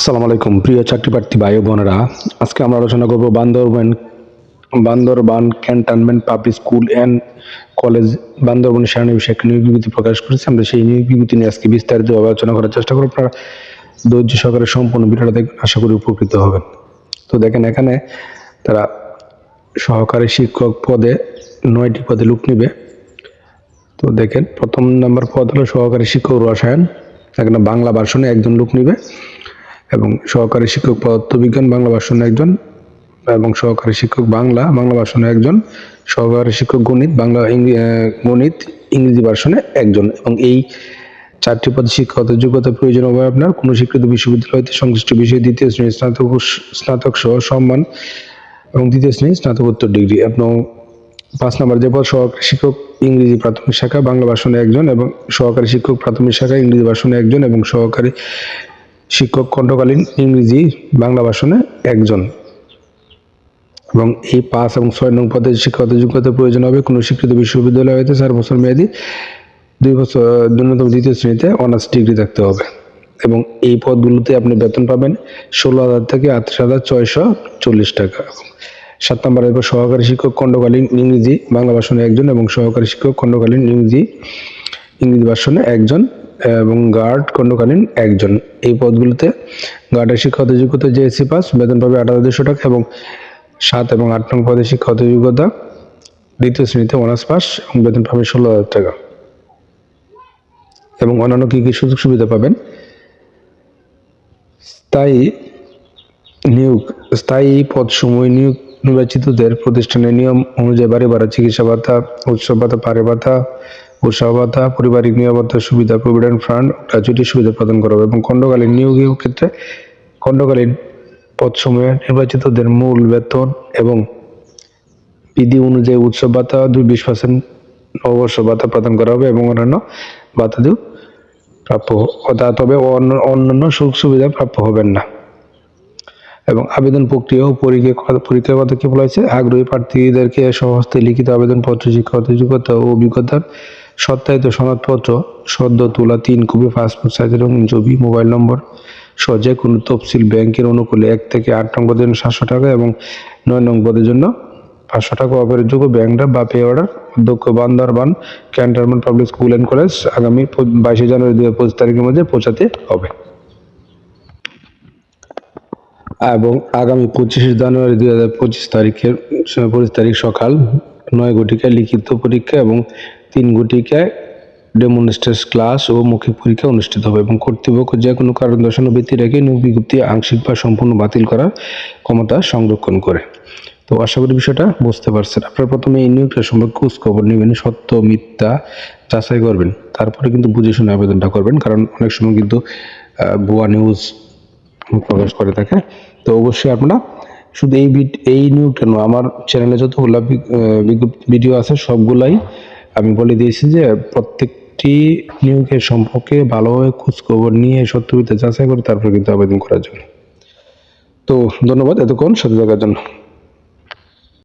আসসালামু আলাইকুম, প্রিয় চাকরি প্রার্থী ভাই বোনেরা। আজকে আমরা আলোচনা করব Bandarban Bandarban cantonment public school and college, Bandarban সারণী বিষয়ে একটা নিয়োগ প্রকাশ করেছে। আমরা সেই নিয়োগ বিজ্ঞপ্তি নিয়ে আজকে বিস্তারিতভাবে আলোচনা করার চেষ্টা করব। আপনারা ধৈর্য সহকারে সম্পূর্ণ ভিডিওটা দেখবেন, আশা করি উপকৃত হবেন। তো দেখেন, এখানে তারা সহকারী শিক্ষক পদে নয়টি পদে লোক নিবে। তো দেখেন, প্রথম নাম্বার পদ হলো সহকারী শিক্ষক রসায়ন। এখানে বাংলা ভাষণে একজন লোক নিবে। এবং সহকারী শিক্ষক পদার্থবিজ্ঞান বাংলা ভাষণে একজন এবং সহকারী শিক্ষক বাংলা বাংলা ভাষণে একজন, সহকারী শিক্ষক গণিত, বাংলা গণিত, ইংরেজি ভাষণে একজন এবং এই চারটি পদে শিক্ষকতার যোগ্যতা প্রয়োজন হবে আপনার। কোনো স্বীকৃত বিশ্ববিদ্যালয় হইতে সংশ্লিষ্ট বিষয়ে দ্বিতীয় শ্রেণি স্নাতক স্নাতক সহ সম্মান এবং দ্বিতীয় শ্রেণি স্নাতকোত্তর ডিগ্রি। এবং পাঁচ নম্বর যে পদ, সহকারী শিক্ষক ইংরেজি প্রাথমিক শাখা, বাংলা ভাষণে একজন এবং সহকারী শিক্ষক প্রাথমিক শাখা, ইংরেজি ভাষণে একজন এবং সহকারী শিক্ষক খণ্ডকালীন ইংরেজি বাংলা ভাষণে একজন। এবং এই পাঁচ এবং ছয় নং পদে শিক্ষকতার যোগ্যতা প্রয়োজন হবে। কোনো স্বীকৃত বিশ্ববিদ্যালয় হইতে চার বছর মেয়াদি, দুই বছর, ন্যূনতম দ্বিতীয় শ্রেণীতে অনার্স ডিগ্রি থাকতে হবে। এবং এই পদগুলোতে আপনি বেতন পাবেন ষোলো হাজার থেকে আটত্রিশ হাজার ছয়শো চল্লিশ টাকা। সাত নম্বরে এবার সহকারী শিক্ষক খণ্ডকালীন ইংরেজি বাংলা ভাষণে একজন এবং সহকারী শিক্ষক খণ্ডকালীন ইংরেজি ইংরেজি ভাষণে একজন। এবং গার্ড খণ্ডকালীন একজন। এই পদগুলোতে গার্ডের শিক্ষকতা যোগ্যতা জেএসসি পাস বেতন পাবে আট হাজার দুশো টাকা এবং সাত এবং আট নং পদে শিক্ষকতা যোগ্যতা দ্বিতীয় শ্রেণীতে অনার্স পাস এবং বেতন পাবে ষোলো হাজার টাকা। এবং অন্যান্য কী কী সুযোগ সুবিধা পাবেন? স্থায়ী নিয়োগ, স্থায়ী পদ সময় নিয়োগ নির্বাচিতদের প্রতিষ্ঠানের নিয়ম অনুযায়ী বাড়ি ভাড়া, চিকিৎসা ভাতা, উৎসব ভাতা পারে ভাতা উৎসাহ ভাতা পারিবারিক নিরাপত্তা সুবিধা প্রভিডেন্ট ফান্ড গ্রাচুইটি সুবিধা প্রদান করা হবে এবং খণ্ডকালীন নিয়োগের ক্ষেত্রে খণ্ডকালীন পদ সময়ে নির্বাচিতদের মূল বেতন এবং বিধি অনুযায়ী উৎসব ভাতা দুই বিশ পার্সেন্ট নববর্ষ ভাতা প্রদান করা হবে এবং অন্যান্য ভাতা দিয়েও প্রাপ্য তা- তবে অন্য, অন্যান্য সুখ সুবিধা প্রাপ্য হবেন না। এবং আবেদন প্রক্রিয়া ও পরীক্ষা, পরীক্ষার কথা কি বলা হয়েছে আগ্রহী প্রার্থীদেরকে সহস্তে লিখিত আবেদনপত্র, শিক্ষাগত যোগ্যতা ও অভিজ্ঞতার সত্যায়িত সনদপত্র সদ্য তোলা তিন কপি পাসপোর্ট সাইজের ছবি মোবাইল নম্বর সহ যে কোনো তফসিল ব্যাংকের অনুকূলে এক থেকে আট নং পদের জন্য সাতশো টাকা এবং নয় নং পদের জন্য পাঁচশো টাকা অপারের যোগ্য ব্যাংকটা বা পে অর্ডার অধ্যক্ষ Bandarban cantonment public school and college আগামী বাইশে জানুয়ারি দু হাজার পঁচিশ তারিখের মধ্যে পৌঁছাতে হবে। এবং আগামী পঁচিশে জানুয়ারি দুই হাজার পঁচিশ তারিখের, পঁচিশ তারিখ সকাল নয় ঘটিকায় লিখিত পরীক্ষা এবং তিন ঘটিকায় ডেমনস্ট্রেস ক্লাস ও মৌখিক পরীক্ষা অনুষ্ঠিত হবে এবং কর্তৃপক্ষ যে কোনো কারণ দর্শানো ব্যক্তি রেখে নিয়োগ বিজ্ঞপ্তি আংশিক বা সম্পূর্ণ বাতিল করার ক্ষমতা সংরক্ষণ করে। তো আশা করি বিষয়টা বুঝতে পারছেন। আপনারা প্রথমে এই নিয়োগটা সম্পর্কে খোঁজ খবর নেবেন, সত্য, মিথ্যা যাচাই করবেন। তারপরে কিন্তু বুঝে শুনে আবেদনটা করবেন, কারণ অনেক সময় কিন্তু ভুয়া নিউজ প্রকাশ করে থাকে। তো অবশ্যই আপনারা শুধু এই এই নিয়োগটা নয়, আমার চ্যানেলে যতগুলো ভিডিও আছে, সবগুলাই আমি বলে দিয়েছি যে প্রত্যেকটি নিয়োগের সম্পর্কে ভালোভাবে খোঁজখবর নিয়ে সত্যবিদ্যা যাচাই করে তারপর কিন্তু আবেদন করার জন্য। তো ধন্যবাদ এতক্ষণ সাথে থাকার জন্য।